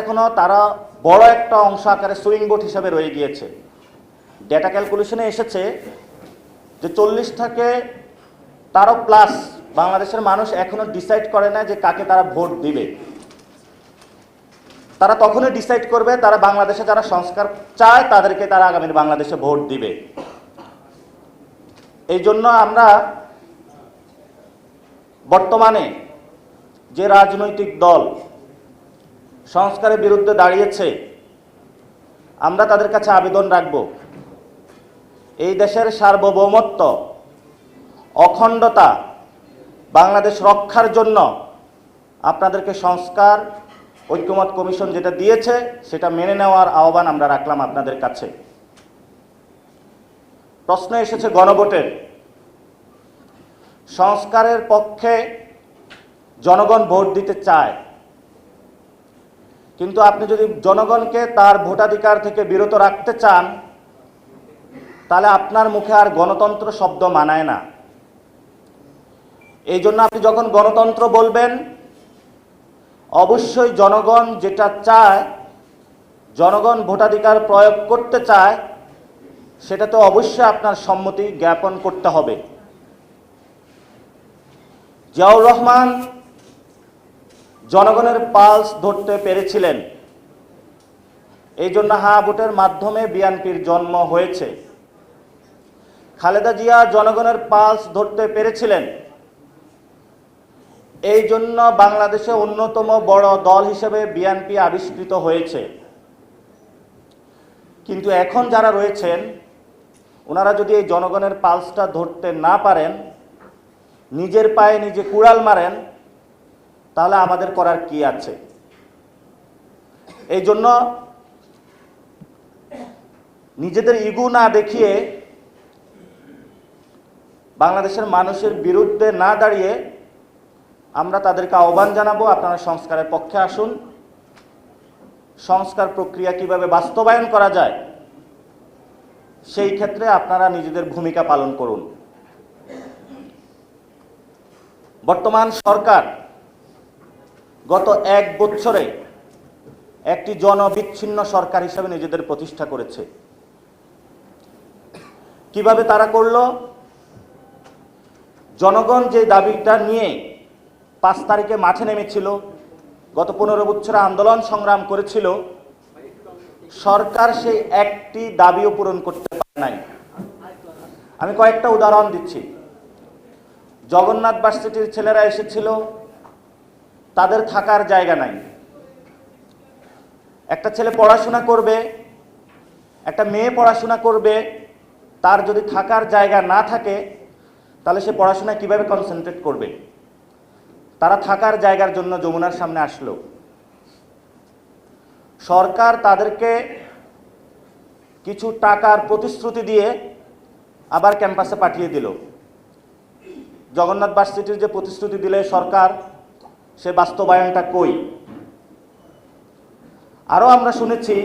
এখনও তারা বড় একটা অংশ আকারে সুইং বোট হিসাবে রয়ে গিয়েছে। ডেটা ক্যালকুলেশনে এসেছে যে চল্লিশ থেকে তারও প্লাস বাংলাদেশের মানুষ এখনও ডিসাইড করে না যে কাকে তারা ভোট দিবে। তারা তখনই ডিসাইড করবে, তারা বাংলাদেশে যারা সংস্কার চায়, তাদেরকে তারা আগামী বাংলাদেশে ভোট দিবে। এই জন্য আমরা বর্তমানে যে রাজনৈতিক দল সংস্কারের বিরুদ্ধে দাঁড়িয়েছে। আমরা তাদের কাছে আবেদন রাখব। এই দেশের সার্বভৌমত্ব, অখণ্ডতা, বাংলাদেশ রক্ষার জন্য আপনাদেরকে সংস্কার, ঐক্যমত কমিশন যেটা দিয়েছে, সেটা মেনে নেওয়ার আহ্বান আমরা রাখলাম আপনাদের কাছে। প্রশ্ন এসেছে গণভোটের। সংস্কারের পক্ষে জনগণ ভোট দিতে চায়। কিন্তু আপনি যদি জনগণকে তার ভোটাধিকার থেকে বিরত রাখতে চান, তাহলে আপনার মুখে আর গণতন্ত্র শব্দ মানায় না। এই জন্য আপনি যখন গণতন্ত্র বলবেন, অবশ্যই জনগণ যেটা চায়, জনগণ ভোটাধিকার প্রয়োগ করতে চায়, সেটা তো অবশ্যই আপনার সম্মতি জ্ঞাপন করতে হবে। জিয়াউর রহমান জনগণের পালস ধরতে পেরেছিলেন। এই জন্য হা ভোটের মাধ্যমে বিএনপির জন্ম হয়েছে। খালেদা জিয়া জনগণের পালস ধরতে পেরেছিলেন। এই জন্য বাংলাদেশে অন্যতম বড় দল হিসেবে বিএনপি আবিষ্কৃত হয়েছে। কিন্তু এখন যারা রয়েছেন, ওনারা যদি এই জনগণের পালসটা ধরতে না পারেন, নিজের পায়ে নিজে কুড়াল মারেন তাহলে আমাদের করার কি আছে? এই জন্য নিজেদের ইগু না দেখিয়ে বাংলাদেশের মানুষের বিরুদ্ধে না দাঁড়িয়ে আমরা তাদেরকে আহ্বান জানাব, আপনারা সংস্কারের পক্ষে আসুন। সংস্কার প্রক্রিয়া কীভাবে বাস্তবায়ন করা যায়, সেই ক্ষেত্রে আপনারা নিজেদের ভূমিকা পালন করুন। বর্তমান সরকার গত এক বছরে একটি জনবিচ্ছিন্ন সরকার হিসেবে নিজেদের প্রতিষ্ঠা করেছে। কীভাবে তারা করল? জনগণ যে দাবিটা নিয়ে পাঁচ তারিখে মাঠে নেমেছিল, গত পনেরো বছরে আন্দোলন সংগ্রাম করেছিল, সরকার সেই একটি দাবিও পূরণ করতে পারে নাই। আমি কয়েকটা উদাহরণ দিচ্ছি। জগন্নাথ ভার্সিটির ছেলেরা এসেছিল তাদের থাকার জায়গা নাই। একটা ছেলে পড়াশোনা করবে, একটা মেয়ে পড়াশোনা করবে, তার যদি থাকার জায়গা না থাকে, তাহলে সে পড়াশোনায় কীভাবে কনসেন্ট্রেট করবে? তারা থাকার জায়গার জন্য যমুনার সামনে আসলো। সরকার তাদেরকে কিছু টাকার প্রতিশ্রুতি দিয়ে আবার ক্যাম্পাসে পাঠিয়ে দিল। জগন্নাথ ভার্সিটির যে প্রতিশ্রুতি দিলে সরকার সে বাস্তবায়নটা কই? আরও আমরা শুনেছি,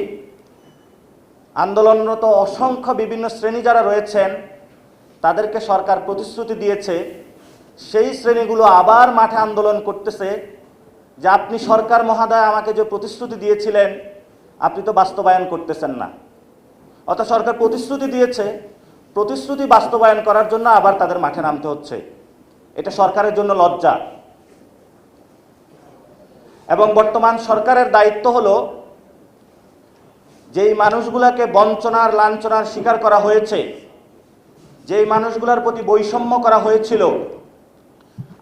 আন্দোলনরত অসংখ্য বিভিন্ন শ্রেণি যারা রয়েছেন, তাদেরকে সরকার প্রতিশ্রুতি দিয়েছে, সেই শ্রেণীগুলো আবার মাঠে আন্দোলন করতেছে, যে আপনি সরকার মহাদয় আমাকে যে প্রতিশ্রুতি দিয়েছিলেন, আপনি তো বাস্তবায়ন করতেছেন না। অর্থাৎ সরকার প্রতিশ্রুতি দিয়েছে, প্রতিশ্রুতি বাস্তবায়ন করার জন্য আবার তাদের মাঠে নামতে হচ্ছে। এটা সরকারের জন্য লজ্জা। এবং বর্তমান সরকারের দায়িত্ব হলো যেই মানুষগুলোকে বঞ্চনার, লাঞ্ছনার শিকার করা হয়েছে, যেই মানুষগুলোর প্রতি বৈষম্য করা হয়েছিল,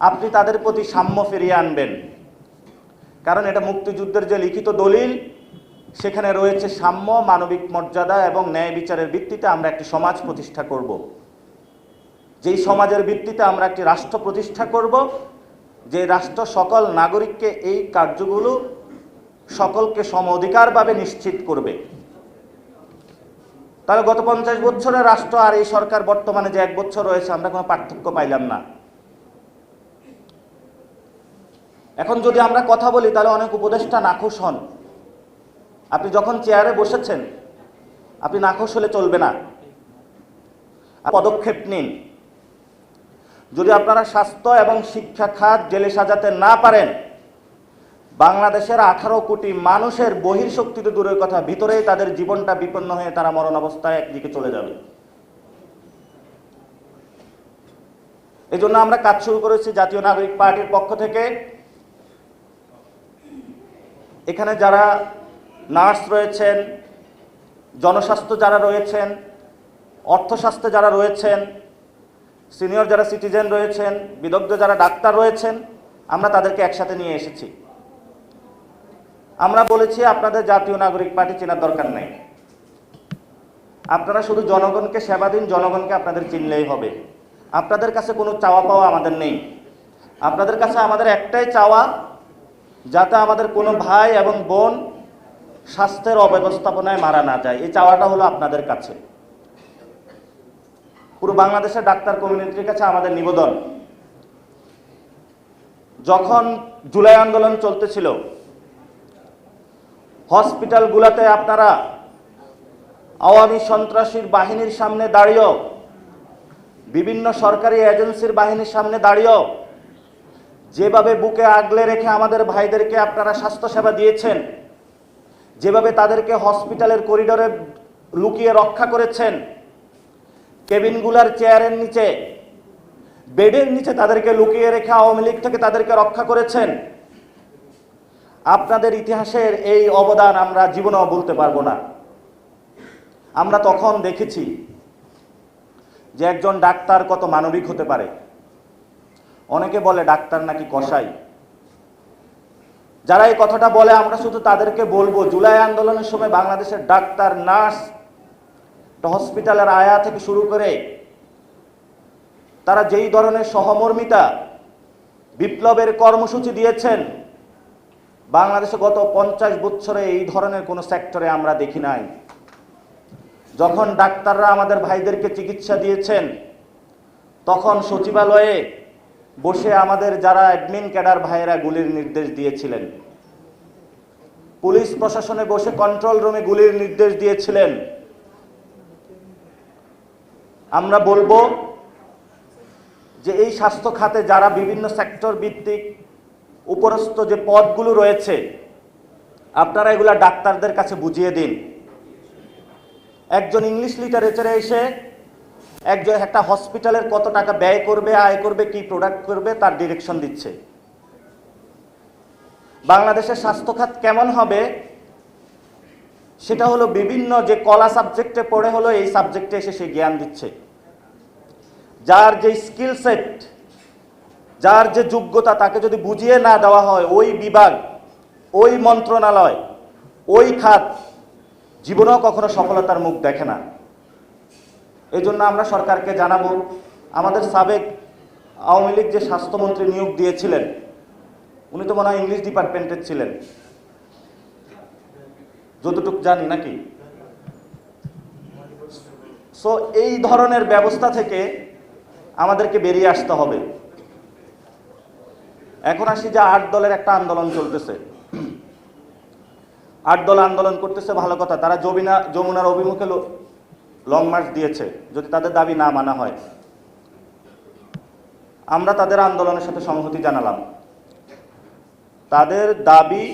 আপনি তাদের প্রতি সাম্য ফিরিয়ে আনবেন। কারণ এটা মুক্তিযুদ্ধের যে লিখিত দলিল, সেখানে রয়েছে সাম্য, মানবিক মর্যাদা এবং ন্যায় বিচারের ভিত্তিতে আমরা একটি সমাজ প্রতিষ্ঠা করব। যেই সমাজের ভিত্তিতে আমরা একটি রাষ্ট্র প্রতিষ্ঠা করব যে রাষ্ট্র সকল নাগরিককে এই কার্যগুলো সকলকে সম অধিকারভাবে নিশ্চিত করবে। তাহলে গত পঞ্চাশ বছরের রাষ্ট্র আর এই সরকার বর্তমানে যে এক বছর রয়েছে, আমরা কোনো পার্থক্য পাইলাম না। এখন যদি আমরা কথা বলি, তাহলে অনেক উপদেষ্টা নাখুশ হন। আপনি যখন চেয়ারে বসেছেন, আপনি নাখুশ হলে চলবে না। পদক্ষেপ নিন। যদি আপনারা স্বাস্থ্য এবং শিক্ষা খাত জেলে সাজাতে না পারেন, বাংলাদেশের আঠারো কোটি মানুষের বহির্শক্তি তো দূরের কথা, ভিতরেই তাদের জীবনটা বিপন্ন হয়ে তারা মরণ অবস্থায় একদিকে চলে যাবে। এই জন্য আমরা কাজ শুরু করেছি জাতীয় নাগরিক পার্টির পক্ষ থেকে। এখানে যারা নার্স রয়েছেন, জনস্বাস্থ্য যারা রয়েছেন অর্থস্বাস্থ্যে যারা রয়েছেন সিনিয়র যারা সিটিজেন রয়েছেন, বিদগ্ধ যারা ডাক্তার রয়েছেন, আমরা তাদেরকে একসাথে নিয়ে এসেছি। আমরা বলেছি আপনাদের জাতীয় নাগরিক পার্টি চেনার দরকার নেই। আপনারা শুধু জনগণকে সেবা দিন, জনগণকে আপনাদের চিনলেই হবে। আপনাদের কাছে কোনো চাওয়া পাওয়া আমাদের নেই। আপনাদের কাছে আমাদের একটাই চাওয়া, যাতে আমাদের কোনো ভাই এবং বোন স্বাস্থ্যের অব্যবস্থাপনায় মারা না যায়। এই চাওয়াটা হলো আপনাদের কাছে। পুরো বাংলাদেশের ডাক্তার কমিউনিটির কাছে আমাদের নিবেদন। যখন জুলাই আন্দোলন চলতেছিল, হসপিটালগুলোতে আপনারা আওয়ামী সন্ত্রাসীর বাহিনীর সামনে দাঁড়িয়েও, বিভিন্ন সরকারি এজেন্সির বাহিনীর সামনে দাঁড়িয়েও, যেভাবে বুকে আগলে রেখে আমাদের ভাইদেরকে আপনারা স্বাস্থ্যসেবা দিয়েছেন, যেভাবে তাদেরকে হসপিটালের করিডোরে লুকিয়ে রক্ষা করেছেন কেবিনগুলার চেয়ারের নিচে, বেডের নিচে তাদেরকে লুকিয়ে রেখে আওয়ামী লীগ থেকে তাদেরকে রক্ষা করেছেন। আপনাদের ইতিহাসের এই অবদান আমরা জীবনেও বলতে পারব না। আমরা তখন দেখেছি যে একজন ডাক্তার কত মানবিক হতে পারে। অনেকে বলে ডাক্তার নাকি কসাই। যারা এই কথাটা বলে, আমরা শুধু তাদেরকে বলব, জুলাই আন্দোলনের সময় বাংলাদেশের ডাক্তার, নার্স হসপিটালের আয়া থেকে শুরু করে তারা যেই ধরনের সহমর্মিতা বিপ্লবের কর্মসূচি দিয়েছেন, বাংলাদেশে গত পঞ্চাশ বছরে এই ধরনের কোনো সেক্টরে আমরা দেখি নাই। যখন ডাক্তাররা আমাদের ভাইদেরকে চিকিৎসা দিয়েছেন, তখন সচিবালয়ে বসে আমাদের যারা অ্যাডমিন ক্যাডার ভাইয়েরা গুলির নির্দেশ দিয়েছিলেন। পুলিশ প্রশাসনে বসে কন্ট্রোল রুমে গুলির নির্দেশ দিয়েছিলেন। আমরা বলব যে এই স্বাস্থ্য খাতে যারা বিভিন্ন সেক্টর ভিত্তিক উপরস্থ যে পদগুলো রয়েছে, আপনারা এগুলা ডাক্তারদের কাছে বুঝিয়ে দিন। একজন ইংলিশ লিটারেচারে এসে একজন একটা হসপিটালের কত টাকা ব্যয় করবে, আয় করবে, কি প্রোডাক্ট করবে, তার ডিরেকশন দিচ্ছে। বাংলাদেশের স্বাস্থ্য খাত কেমন হবে? সেটা হলো বিভিন্ন যে কলা সাবজেক্টে পড়ে হলো, এই সাবজেক্টে এসে সে জ্ঞান দিচ্ছে। যার যে স্কিল সেট যার যে যোগ্যতা তাকে যদি বুঝিয়ে না দেওয়া হয়, ওই বিভাগ, ওই মন্ত্রণালয়, ওই খাত জীবনেও কখনো সফলতার মুখ দেখে না। এই জন্য আমরা সরকারকে জানাব, আমাদের সাবেক আওয়ামী লীগ যে স্বাস্থ্যমন্ত্রী নিয়োগ দিয়েছিলেন, উনি তো মনে হয় ইংলিশ ডিপার্টমেন্টের ছিলেন। যতটুক জানি নাকি? সো এই ধরনের ব্যবস্থা থেকে আমাদেরকে বেরিয়ে আসতে হবে। এখন আসি যে আট দলের একটা আন্দোলন চলতেছে। আট দল আন্দোলন করতেছে, ভালো কথা। তারা জমিনা, যমুনার অভিমুখে লং মার্চ দিয়েছে, যদি তাদের দাবি না মানা হয়। আমরা তাদের আন্দোলনের সাথে সংহতি জানালাম। তাদের দাবি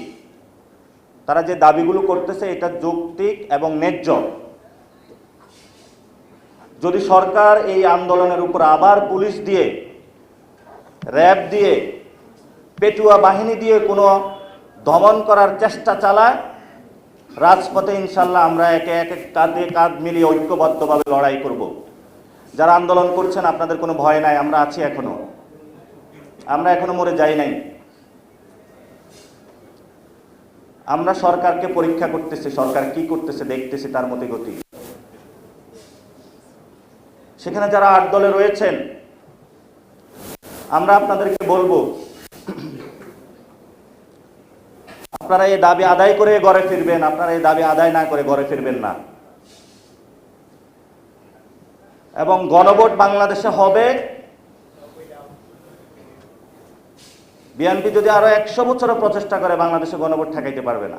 তারা যে দাবিগুলো করতেছে এটা যৌক্তিক এবং ন্যায্য। যদি সরকার এই আন্দোলনের উপর আবার পুলিশ দিয়ে, র্যাব দিয়ে, পেটুয়া বাহিনী দিয়ে কোনো দমন করার চেষ্টা চালায়, রাজপথে ইনশাল্লাহ আমরা একে একে কাঁধে কাঁধ মিলিয়ে ঐক্যবদ্ধভাবে লড়াই করব। যারা আন্দোলন করছেন, আপনাদের কোনো ভয় নাই, আমরা আছি এখনও। আমরা এখনও মরে যাই নাই। আমরা সরকারকে পরীক্ষা করতেছি, সরকার কি করতেছে দেখতেছি তার মতে গতি। সেখানে যারা আট দলে রয়েছেন, আমরা আপনাদেরকে বলব, আপনারা এই দাবি আদায় করে ঘরে ফিরবেন, আপনারা এই দাবি আদায় না করে ঘরে ফিরবেন না। এবং গণভোট বাংলাদেশে হবে বিএনপি যদি আরও একশো বছরও প্রচেষ্টা করে, বাংলাদেশে গণভোট ঠেকাইতে পারবে না।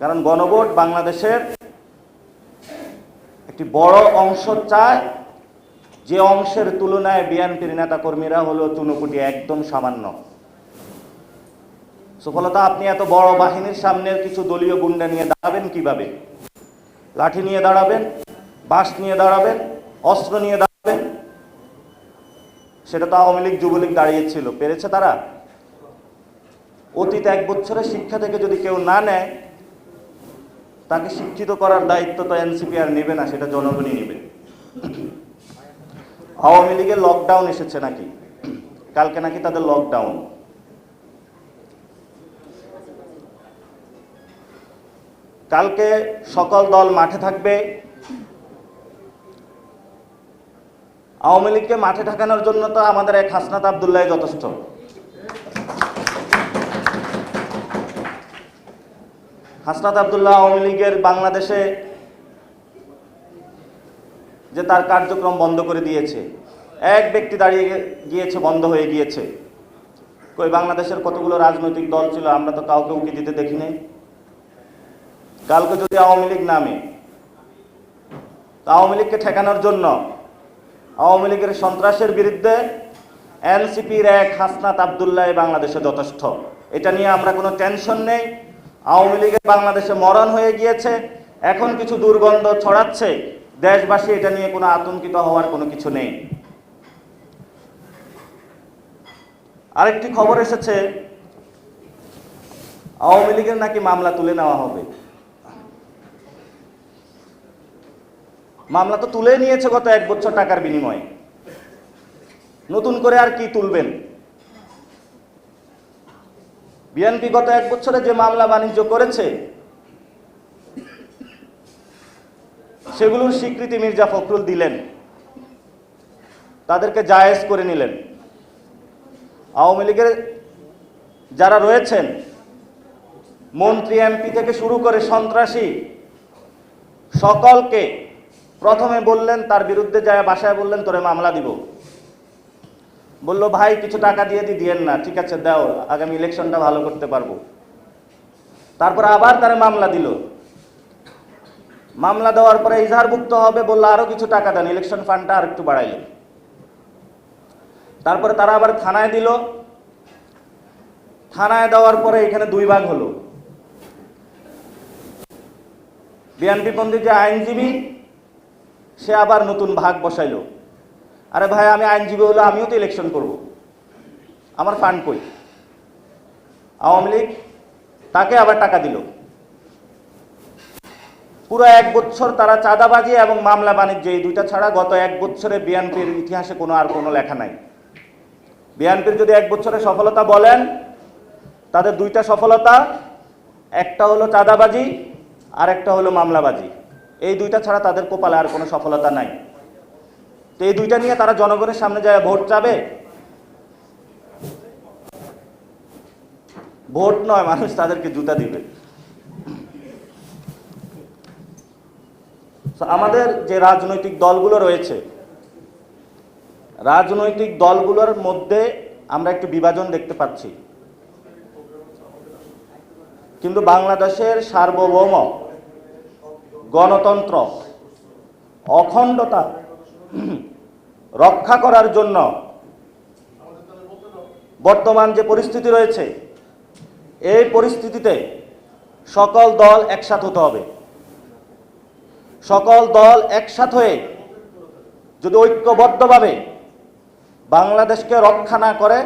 কারণ গণভোট বাংলাদেশের একটি বড় অংশ চায়। যে অংশের তুলনায় বিএনপির নেতা কর্মীরা হলো চুনুকুটি একদম সামান্য। সফলতা আপনি এত বড় বাহিনীর সামনে কিছু দলীয় গুন্ডা নিয়ে দাঁড়াবেন কীভাবে? লাঠি নিয়ে দাঁড়াবেন, বাঁশ নিয়ে দাঁড়াবেন, অস্ত্র নিয়ে দাঁড়াবেন। সেটা তো আওয়ামী লীগ, যুবলীগ দাঁড়িয়েছিল। পেরেছে তারা? অতীত এক বছরের শিক্ষা থেকে যদি কেউ না নেয়, তাকে শিক্ষিত করার দায়িত্ব তো এনসিপি আর নেবে না, সেটা জনগণই নেবে। আওয়ামী লীগের লকডাউন এসেছে নাকি? কালকে নাকি তাদের লকডাউন কালকে সকল দল মাঠে থাকবে আওয়ামী লীগকে মাঠে ঠাকানোর জন্য তো আমাদের এক হাসনাত আবদুল্লাহ যথেষ্ট। হাসনাত আবদুল্লাহ আওয়ামী লীগের বাংলাদেশে যে তার কার্যক্রম বন্ধ করে দিয়েছে, এক ব্যক্তি দাঁড়িয়ে গিয়েছে, বন্ধ হয়ে গিয়েছে। কই, বাংলাদেশের কতগুলো রাজনৈতিক দল ছিল, আমরা তো কাউকে উকি দিতে দেখি কালকে যদি আওয়ামী লীগ নামে আওয়ামী লীগকে ঠেকানোর জন্য আওয়ামী লীগের সন্ত্রাসের বিরুদ্ধে এনসিপির এক হাসনাত আবদুল্লাহ বাংলাদেশে যথেষ্ট। এটা নিয়ে আমরা কোনো টেনশন নেই। আওয়ামী লীগের বাংলাদেশে মরণ হয়ে গিয়েছে। এখন কিছু দুর্গন্ধ ছড়াচ্ছে। দেশবাসী এটা নিয়ে কোনো আতঙ্কিত হওয়ার কোনো কিছু নেই। আরেকটি খবর এসেছে। আওয়ামী লীগের নাকি মামলা তুলে নেওয়া হবে? মামলা তো তুলে নিয়েছে গত এক বছর টাকার বিনিময়ে। নতুন করে আর কি তুলবেন? বিএনপি গত এক বছরে যে মামলা বাণিজ্য করেছে, সেগুলোর স্বীকৃতি মির্জা ফখরুল দিলেন। তাদেরকে জায়েজ করে নিলেন। আওয়ামী লীগের যারা রয়েছেন, মন্ত্রী, এমপি থেকে শুরু করে সন্ত্রাসী, সকলকে প্রথমে বললেন, তার বিরুদ্ধে যায়, বাসায় বললেন, তোরে মামলা দিব। বলল, ভাই, কিছু টাকা দিয়ে দি, দিয়েন না, ঠিক আছে, দাও, আগামী ইলেকশনটা ভালো করতে পারব। তারপর আবার তারা মামলা দিল। মামলা দেওয়ার পরে ইজহারভুক্ত হবে বলল, আরও কিছু টাকা দেন, ইলেকশন ফান্ডটা আর একটু বাড়াইলেন। তারপরে তারা আবার থানায় দিল। থানায় দেওয়ার পরে এখানে দুই ভাগ হলো। বিএনপি পন্থী যে আইনজীবী সে আবার নতুন ভাগ বসাইলো। আরে ভাই, আমি আইনজীবী হলো, আমিও তো ইলেকশন করব। আমার ফান্ড কই? আওয়ামী লীগ তাকে আবার টাকা দিল। পুরো এক বছর তারা চাঁদাবাজি এবং মামলা বাণিজ্য, এই দুইটা ছাড়া গত এক বছরে বিএনপির ইতিহাসে কোনো আর কোনো লেখা নাই। বিএনপির যদি এক বছরে সফলতা বলেন, তাদের দুইটা সফলতা, একটা হলো চাঁদাবাজি আর একটা হলো মামলাবাজি। এই দুইটা ছাড়া তাদের কোপালে আর কোনো সফলতা নাই। তো এই দুইটা নিয়ে তারা জনগণের সামনে যায়, ভোট চাবে? ভোট নয়, মানুষ তাদেরকে জুতা দিবে। আমাদের যে রাজনৈতিক দলগুলো রয়েছে, রাজনৈতিক দলগুলোর মধ্যে আমরা একটু বিভাজন দেখতে পাচ্ছি। কিন্তু বাংলাদেশের সার্বভৌম গণতন্ত্র, অখণ্ডতা রক্ষা করার জন্য বর্তমান যে পরিস্থিতি রয়েছে, এই পরিস্থিতিতে সকল দল একসাথ হতে হবে। সকল দল একসাথ হয়ে যদি ঐক্যবদ্ধভাবে বাংলাদেশকে রক্ষা না করে,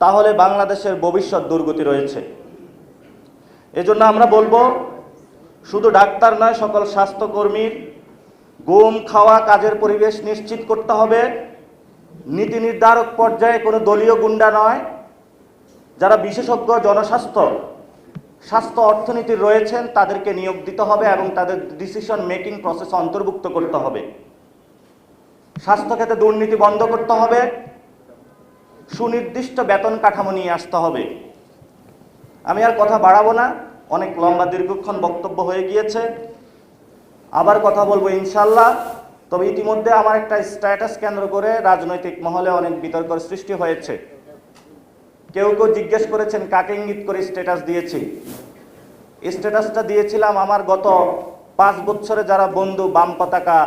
তাহলে বাংলাদেশের ভবিষ্যৎ দুর্গতি রয়েছে। এজন্য আমরা বলব শুধু ডাক্তার নয়, সকল স্বাস্থ্যকর্মীর গুম খাওয়া কাজের পরিবেশ নিশ্চিত করতে হবে। নীতি নির্ধারক পর্যায়ে কোনো দলীয় গুন্ডা নয়। যারা বিশেষজ্ঞ জনস্বাস্থ্য, স্বাস্থ্য অর্থনীতির রয়েছেন, তাদেরকে নিয়োগ দিতে হবে এবং তাদের ডিসিশন মেকিং প্রসেস অন্তর্ভুক্ত করতে হবে। স্বাস্থ্যক্ষেত্রে দুর্নীতি বন্ধ করতে হবে। সুনির্দিষ্ট বেতন কাঠামো নিয়ে আসতে হবে। আমি আর কথা বাড়াবো না। অনেক লম্বা দীর্ঘক্ষণ বক্তব্য হয়ে গিয়েছে। আবার কথা বলব ইনশাল্লাহ তবে ইতিমধ্যে আমার একটা স্ট্যাটাস কেন্দ্র করে রাজনৈতিক মহলে অনেক বিতর্কের সৃষ্টি হয়েছে। কেউ কেউ জিজ্ঞেস করেছেন, কাকে ইঙ্গিত করে স্ট্যাটাস দিয়েছি? স্ট্যাটাসটা দিয়েছিলাম আমার গত পাঁচ বছরে যারা বন্ধু, বাম পতাকা,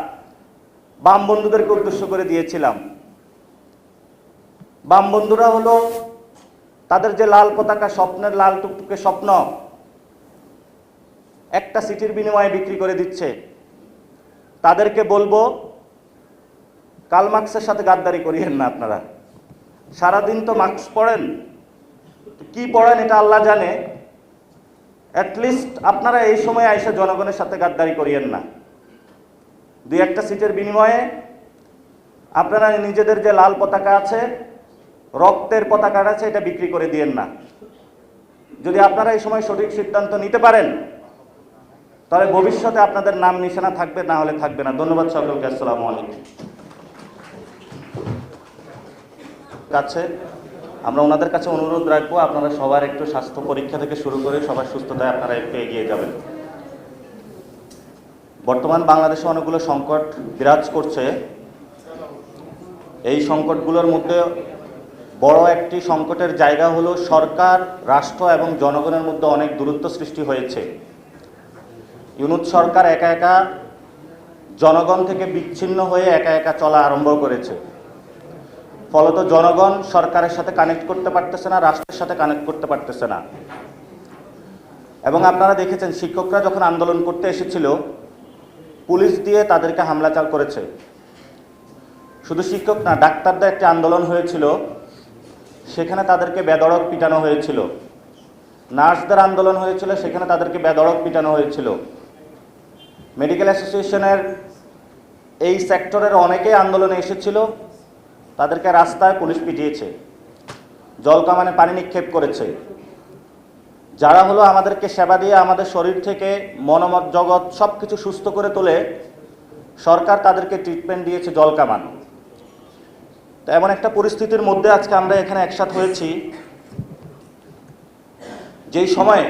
বাম বন্ধুদেরকে উদ্দেশ্য করে দিয়েছিলাম। বাম বন্ধুরা হলো তাদের যে লাল পতাকা, স্বপ্নের লাল টুকটুকে স্বপ্ন একটা সিটির বিনিময়ে বিক্রি করে দিচ্ছে। তাদেরকে বলব কালমার্ক্সের সাথে গাদ্দারি করিয়েন না আপনারা। সারাদিন তো মার্কস পড়েন। কি পড়েন এটা আল্লাহ জানে। অ্যাটলিস্ট আপনারা এই সময় আইসা জনগণের সাথে গাদ্দারি করিয়েন না। দুই একটা সিটের বিনিময়ে আপনারা নিজেদের যে লাল পতাকা আছে, রক্তের পতাকাটা আছে, এটা বিক্রি করে দিয়েন না। যদি আপনারা এই সময় সঠিক সিদ্ধান্ত নিতে পারেন তাহলে ভবিষ্যতে আপনাদের নাম নিশানা থাকবে, না হলে থাকবে না। ধন্যবাদ সকলকে, আসসালামু আলাইকুম। কাছে, আমরা ওনাদের কাছে অনুরোধ রাখব, আপনারা সবার একটু স্বাস্থ্য পরীক্ষা থেকে শুরু করে সবার সুস্থতায় আপনারা একটু এগিয়ে যাবেন। বর্তমান বাংলাদেশে অনেকগুলো সংকট বিরাজ করছে। এই সংকটগুলোর মধ্যে বড় একটি সংকটের জায়গা হলো সরকার, রাষ্ট্র এবং জনগণের মধ্যে অনেক দূরত্ব সৃষ্টি হয়েছে। ইউনুস সরকার একা একা জনগণ থেকে বিচ্ছিন্ন হয়ে একা একা চলা আরম্ভ করেছে। ফলত জনগণ সরকারের সাথে কানেক্ট করতে পারতেছে না, রাষ্ট্রের সাথে কানেক্ট করতে পারতেছে না। এবং আপনারা দেখেছেন, শিক্ষকরা যখন আন্দোলন করতে এসেছিল, পুলিশ দিয়ে তাদেরকে হামলা চাল করেছে। শুধু শিক্ষক না, ডাক্তারদের একটি আন্দোলন হয়েছিল, সেখানে তাদেরকে বেদড়ক পিটানো হয়েছিল। নার্সদের আন্দোলন হয়েছিল, সেখানে তাদেরকে বেদড়ক পিটানো হয়েছিল। মেডিকেল অ্যাসোসিয়েশনের এই সেক্টরের অনেকেই আন্দোলনে এসেছিল, তাদেরকে রাস্তায় পুলিশ পিটিয়েছে জলকামানে পানি নিক্ষেপ করেছে। যারা হলো আমাদেরকে সেবা দিয়ে আমাদের শরীর থেকে মনোমত জগৎ সব কিছু সুস্থ করে তোলে, সরকার তাদেরকে ট্রিটমেন্ট দিয়েছে জলকামান তো এমন একটা পরিস্থিতির মধ্যে আজকে আমরা এখানে একসাথ হয়েছি, যেই সময়ে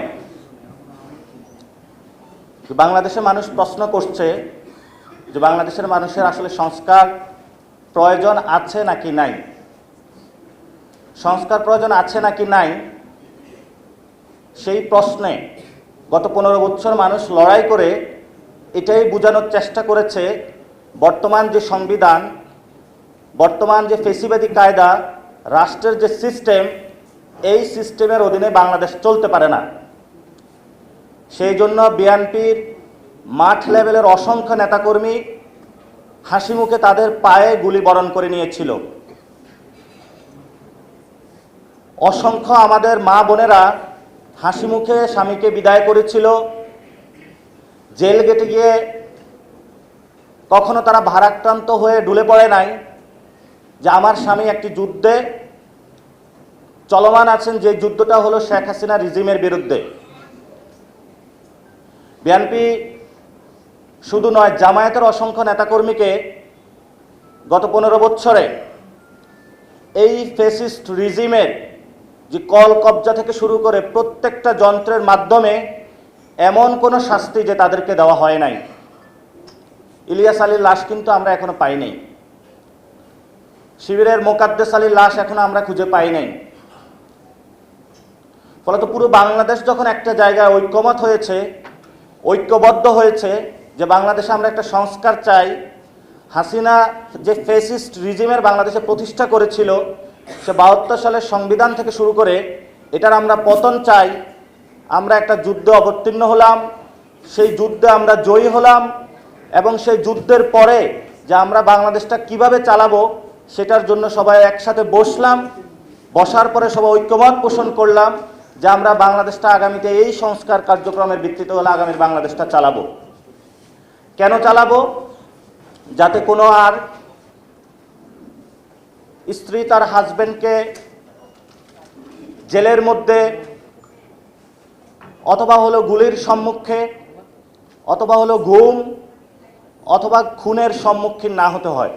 বাংলাদেশের মানুষ প্রশ্ন করছে যে বাংলাদেশের মানুষের আসলে সংস্কার প্রয়োজন আছে নাকি নাই? সংস্কার প্রয়োজন আছে নাকি নাই? সেই প্রশ্নে গত পনেরো বছর মানুষ লড়াই করে এটাই বোঝানোর চেষ্টা করেছে বর্তমান যে সংবিধান, বর্তমান যে ফেসিবাদী কায়দা, রাষ্ট্রের যে সিস্টেম, এই সিস্টেমের অধীনে বাংলাদেশ চলতে পারে না। সেই জন্য বিএনপির মাঠ লেভেলের অসংখ্য নেতাকর্মী হাসি মুখে তাদের পায়ে গুলি বরণ করে নিয়েছিল। অসংখ্য আমাদের মা বোনেরা হাসি মুখে স্বামীকে বিদায় করেছিল। জেল গেটে গিয়ে কখনো তারা ভারাক্রান্ত হয়ে ডুলে পড়ে নাই যে আমার স্বামী একটি যুদ্ধে চলমান আছেন, যে যুদ্ধটা হলো শেখ হাসিনা রিজিমের বিরুদ্ধে। বিএনপি শুধু নয়, জামায়াতের অসংখ্য নেতাকর্মীকে গত পনেরো বৎসরে এই ফেসিস্ট রিজিমের যে কল কবজা থেকে শুরু করে প্রত্যেকটা যন্ত্রের মাধ্যমে এমন কোনো শাস্তি যে তাদেরকে দেওয়া হয় নাই। ইলিয়াস আলীর লাশ কিন্তু আমরা এখনও পাই নাই। শিবিরের মোকাদ্দেস আলীর লাশ এখনও আমরা খুঁজে পাই নাই। ফলত পুরো বাংলাদেশ যখন একটা জায়গায় ঐক্যমত হয়েছে ঐক্যবদ্ধ হয়েছে যে বাংলাদেশে আমরা একটা সংস্কার চাই। হাসিনা যে ফেসিস্ট রিজিমের বাংলাদেশে প্রতিষ্ঠা করেছিল, সে বাহাত্তর সালের সংবিধান থেকে শুরু করে এটার আমরা পতন চাই। আমরা একটা যুদ্ধে অবতীর্ণ হলাম, সেই যুদ্ধে আমরা জয়ী হলাম এবং সেই যুদ্ধের পরে যে আমরা বাংলাদেশটা কীভাবে চালাবো, সেটার জন্য সবাই একসাথে বসলাম, বসার পরে সবাই ঐক্যমত পোষণ করলাম। যে আমরা বাংলাদেশটা আগামীতে এই সংস্কার কার্যক্রমের ভিত্তিতে হলে আগামীর বাংলাদেশটা চালাবো। কেন চালাবো? যাতে কোনো আর স্ত্রী তার হাজবেন্ডকে জেলের মধ্যে অথবা হলো গুলির সম্মুখে অথবা হলো ঘুম অথবা খুনের সম্মুখীন না হতে হয়।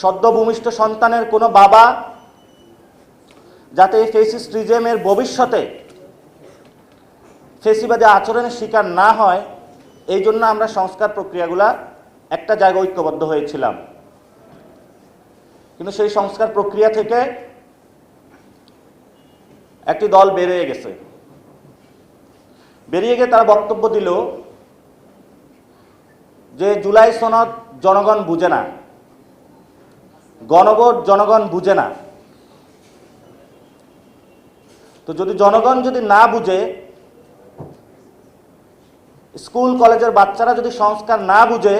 সদ্য ভূমিষ্ঠ সন্তানের কোনো বাবা যাতে এই ফেসিস রিজেমের ভবিষ্যতে ফেসিবাদী আচরণের শিকার না হয়, এই জন্য আমরা সংস্কার প্রক্রিয়াগুলা একটা জায়গায় ঐক্যবদ্ধ হয়েছিলাম। কিন্তু সেই সংস্কার প্রক্রিয়া থেকে একটি দল বেরিয়ে গেছে। বেরিয়ে গিয়ে তারা বক্তব্য দিল যে জুলাই সনদ জনগণ বুঝে না। গণভোট জনগণ বুঝে না। তো যদি জনগণ যদি না বুঝে, স্কুল, কলেজের বাচ্চারা যদি সংস্কার না বুঝে,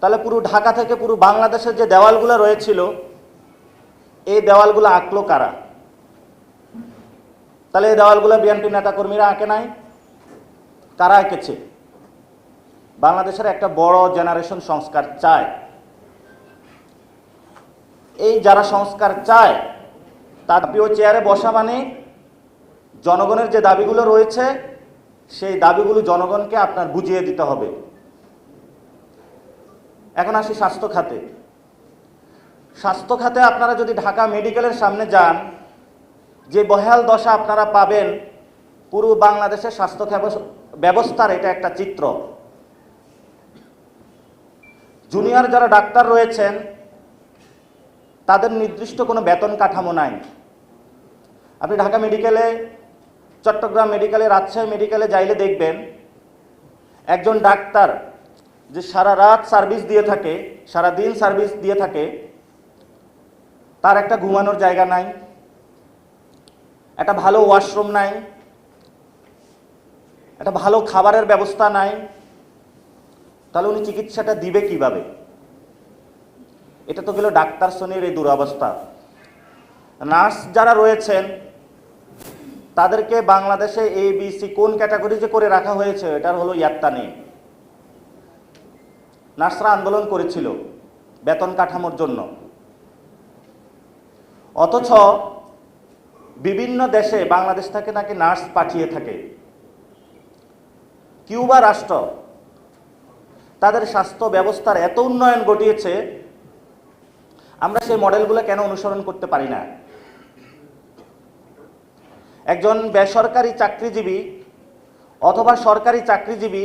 তাহলে পুরো ঢাকা থেকে পুরো বাংলাদেশের যে দেওয়ালগুলো রয়েছিল, এই দেওয়ালগুলো আঁকলো কারা? তাহলে এই দেওয়ালগুলো বিএনপি নেতাকর্মীরা আঁকে নাই? কারা এঁকেছে? বাংলাদেশের একটা বড় জেনারেশন সংস্কার চায়। এই যারা সংস্কার চায় প্রিয় চেয়ারে বসা মানে জনগণের যে দাবিগুলো রয়েছে, সেই দাবিগুলো জনগণকে আপনার বুঝিয়ে দিতে হবে। এখন আসি স্বাস্থ্য খাতে। স্বাস্থ্য খাতে আপনারা যদি ঢাকা মেডিকেলের সামনে যান, যে বহাল দশা আপনারা পাবেন, পুরো বাংলাদেশের স্বাস্থ্য ব্যবস্থার এটা একটা চিত্র। জুনিয়র যারা ডাক্তার রয়েছেন তাদের নির্দিষ্ট কোনো বেতন কাঠামো নাই। আপনি ঢাকা মেডিকেলে, চট্টগ্রাম মেডিকেলে, রাজশাহী মেডিকেলে যাইলে দেখবেন, একজন ডাক্তার যে সারা রাত সার্ভিস দিয়ে থাকে, সারা দিন সার্ভিস দিয়ে থাকে, তার একটা ঘুমানোর জায়গা নাই, একটা ভালো ওয়াশরুম নাই, একটা ভালো খাবারের ব্যবস্থা নাই, তাহলে উনি চিকিৎসাটা দিবে কীভাবে? এটা তো গেল ডাক্তার শ্রেণির এই দুরবস্থা। নার্স যারা রয়েছেন, তাদেরকে বাংলাদেশে এ বি সি কোন ক্যাটাগরিতে করে রাখা হয়েছে, এটার হলো ইয়াত্তা নেই। নার্সরা আন্দোলন করেছিল বেতন কাঠামোর জন্য। অথচ বিভিন্ন দেশে বাংলাদেশ থেকে নাকি নার্স পাঠিয়ে থাকে। কিউবা রাষ্ট্র তাদের স্বাস্থ্য ব্যবস্থার এত উন্নয়ন ঘটিয়েছে আমরা সেই মডেলগুলো কেন অনুসরণ করতে পারি না? একজন বেসরকারি চাকরিজীবী অথবা সরকারি চাকরিজীবী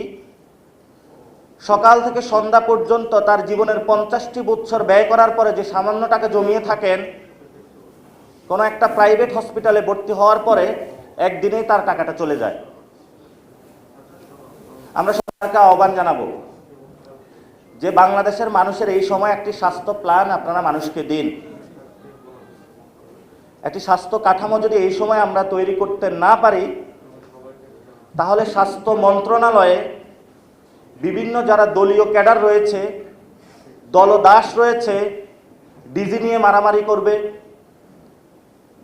সকাল থেকে সন্ধ্যা পর্যন্ত তার জীবনের পঞ্চাশটি বছর ব্যয় করার পরে যে সামান্য টাকা জমিয়ে থাকেন, কোনো একটা প্রাইভেট হসপিটালে ভর্তি হওয়ার পরে একদিনেই তার টাকাটা চলে যায়। আমরা সরকারকে আহ্বান জানাব যে বাংলাদেশের মানুষের এই সময় একটি স্বাস্থ্য প্ল্যান আপনারা মানুষকে দিন। একটি স্বাস্থ্য কাঠামো যদি এই সময় আমরা তৈরি করতে না পারি, তাহলে স্বাস্থ্য মন্ত্রণালয়ে বিভিন্ন যারা দলীয় ক্যাডার রয়েছে, দলদাস রয়েছে, ডিজি নিয়ে মারামারি করবে,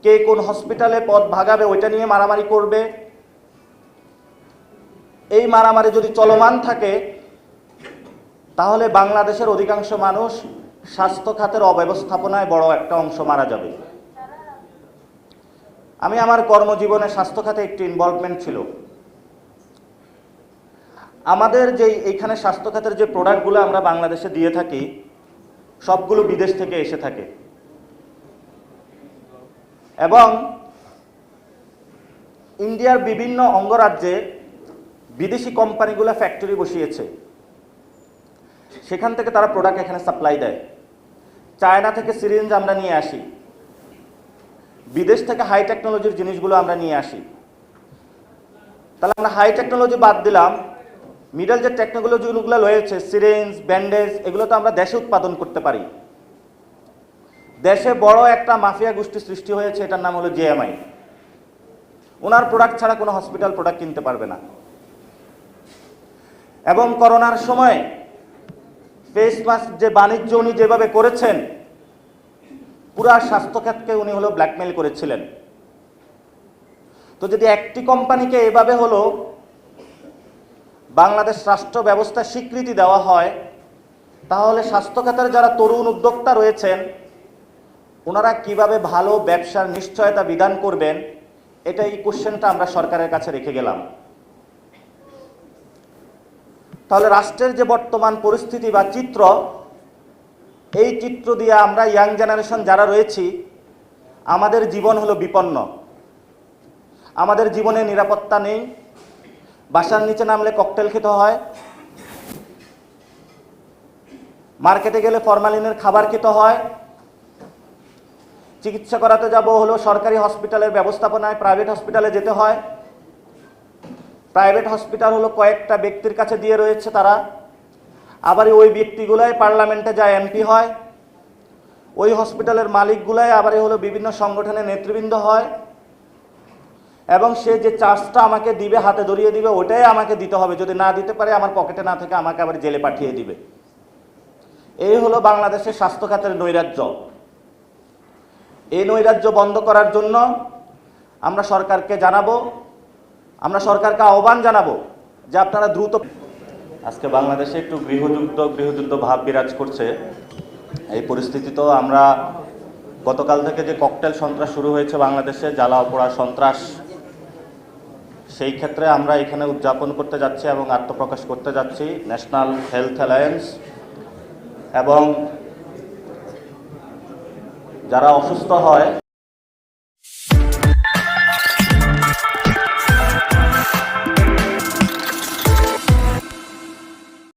কে কোন হসপিটালে পদ ভাগাবে ওইটা নিয়ে মারামারি করবে, এই মারামারি যদি চলমান থাকে তাহলে বাংলাদেশের অধিকাংশ মানুষ স্বাস্থ্য খাতের অব্যবস্থাপনায় বড় একটা অংশ মারা যাবে। আমি আমার কর্মজীবনে স্বাস্থ্য খাতে একটি ইনভলভমেন্ট ছিল। আমাদের যে এইখানে স্বাস্থ্য খাতের যে প্রোডাক্টগুলো আমরা বাংলাদেশে দিয়ে থাকি, সবগুলো বিদেশ থেকে এসে থাকে। এবং ইন্ডিয়ার বিভিন্ন অঙ্গরাজ্যে বিদেশি কোম্পানিগুলো ফ্যাক্টরি বসিয়েছে। সেখান থেকে তারা প্রোডাক্ট এখানে সাপ্লাই দেয়। চায়না থেকে সিরিঞ্জ আমরা নিয়ে আসি। বিদেশ থেকে হাই টেকনোলজির জিনিসগুলো আমরা নিয়ে আসি। তাহলে আমরা হাই টেকনোলজি বাদ দিলাম। মিডল যে টেকনোলজিগুলো রয়েছে সিরিঞ্জ ব্যান্ডেজ এগুলো তো আমরা দেশে উৎপাদন করতে পারি। দেশে বড় একটা মাফিয়া গোষ্ঠী সৃষ্টি হয়েছে, এটার নাম হলো জিএমআই ওনার প্রোডাক্ট ছাড়া কোনো হসপিটাল প্রোডাক্ট কিনতে পারবে না। এবং করোনার সময় ফেস মাস্ক যে বাণিজ্য উনি যেভাবে করেছেন, পুরা স্বাস্থ্যখাতকে উনি হলো ব্ল্যাকমেল করেছিলেন। তো যদি একটি কোম্পানিকে এভাবে হলো বাংলাদেশ রাষ্ট্র ব্যবস্থা স্বীকৃতি দেওয়া হয়, তাহলে স্বাস্থ্য খাতের যারা তরুণ উদ্যোক্তা রয়েছেন, ওনারা কীভাবে ভালো ব্যবসার নিশ্চয়তা বিধান করবেন এটা এই কোশ্চেনটা আমরা সরকারের কাছে রেখে গেলাম। তাহলে রাষ্ট্রের যে বর্তমান পরিস্থিতি বা চিত্র, এই চিত্র দিয়ে আমরা ইয়াং জেনারেশন যারা রয়েছি, আমাদের জীবন হলো বিপন্ন। আমাদের জীবনে নিরাপত্তা নেই, বাসার নিচে নামলে ককটেল খেতে হয়, মার্কেটে গেলে ফরমালিনের খাবার খেতে হয়, চিকিৎসা করাতে যাব হলো সরকারি হসপিটালের ব্যবস্থাপনায় প্রাইভেট হসপিটালে যেতে হয়। প্রাইভেট হসপিটাল হলো কয়েকটা ব্যক্তির কাছে দিয়ে রয়েছে তারা। আবার ওই ব্যক্তিগুলাই পার্লামেন্টে যায় এমপি হয়, ওই হসপিটালের মালিকগুলাই আবার হলো বিভিন্ন সংগঠনের নেতৃবৃন্দ হয় এবং সে যে চার্জটা আমাকে দিবে, হাতে ধরিয়ে দিবে, ওটাই আমাকে দিতে হবে। যদি না দিতে পারে, আমার পকেটে না থেকে আমাকে আবার জেলে পাঠিয়ে দিবে। এই হলো বাংলাদেশের স্বাস্থ্য খাতের নৈরাজ্য। এই নৈরাজ্য বন্ধ করার জন্য আমরা সরকারকে জানাব আমরা সরকারকে আহ্বান জানাব যে আপনারা দ্রুত আজকে বাংলাদেশে একটু গৃহযুদ্ধ গৃহযুদ্ধ ভাব বিরাজ করছে। এই পরিস্থিতি তো আমরা গতকাল থেকে যে ককটেল সন্ত্রাস শুরু হয়েছে বাংলাদেশে, জ্বালা পোড়া সন্ত্রাস, সেই ক্ষেত্রে আমরা এখানে উদযাপন করতে যাচ্ছি এবং আত্মপ্রকাশ করতে যাচ্ছি ন্যাশনাল হেলথ অ্যালায়েন্স এবং যারা অসুস্থ হয়